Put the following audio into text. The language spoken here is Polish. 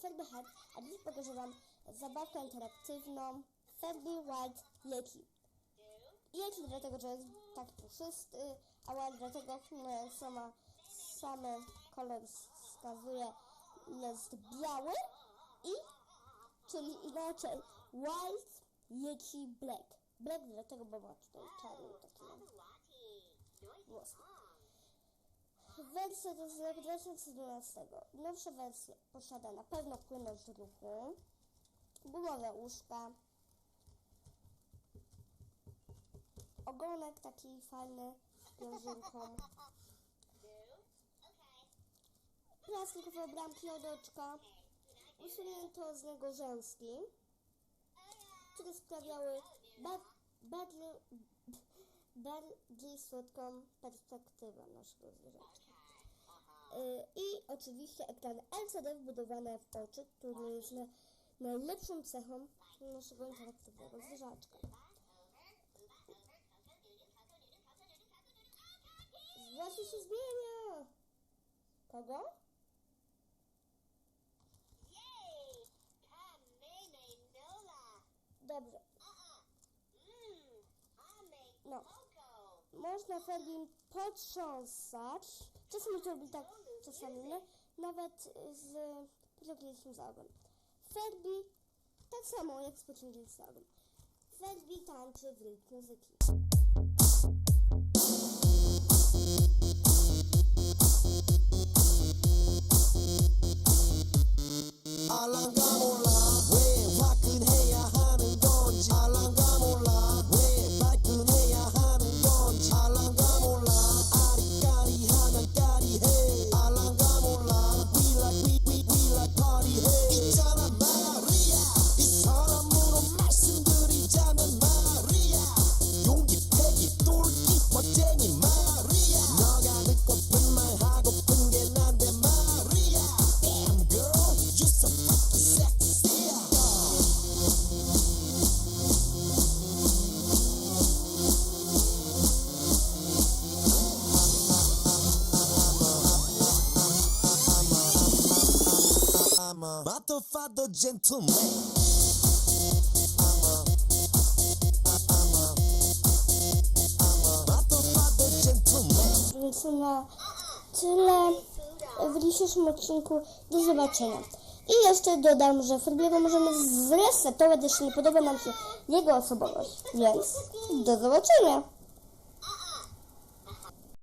Ferby Head, a dziś pokażę Wam zabawkę interaktywną Ferby White Yeti. Yeti dlatego, że jest tak puszysty, a White dlatego, jak sama, samy kolor wskazuje, jest biały i, czyli inaczej, White Yeti Black. Black dlatego, bo ma tutaj czarny taki Wersja to jest rok 2012. Nowsza wersja posiada na pewno płynność ruchu, gumowe łóżka, ogonek taki fajny z wiązynką, plastikowe bramki od oczka, usunięto z niego rzęski, które sprawiały ba- bardzo, bardziej słodką perspektywę naszego zwierzaczka. Y, I oczywiście ekran LCD wbudowane w oczy, który jest na, najlepszą cechą naszego interaktywnego zwierzaczka. Właśnie się zmienia! Kogo? Dobrze. Ame No. Można Ferdim potrząsać. Czasami to robi tak, czasami nie. Nawet z pociągnięciem za ogon. Ferbi tak samo jak z pociągnięciem za ogon. Ferbi tańczy w rytm muzyki. A motherfucker gentleman na tyle w dzisiejszym odcinku. Do zobaczenia. I jeszcze dodam, że Ferbiego możemy zresetować, jeśli nie podoba nam się jego osobowość. Więc do zobaczenia.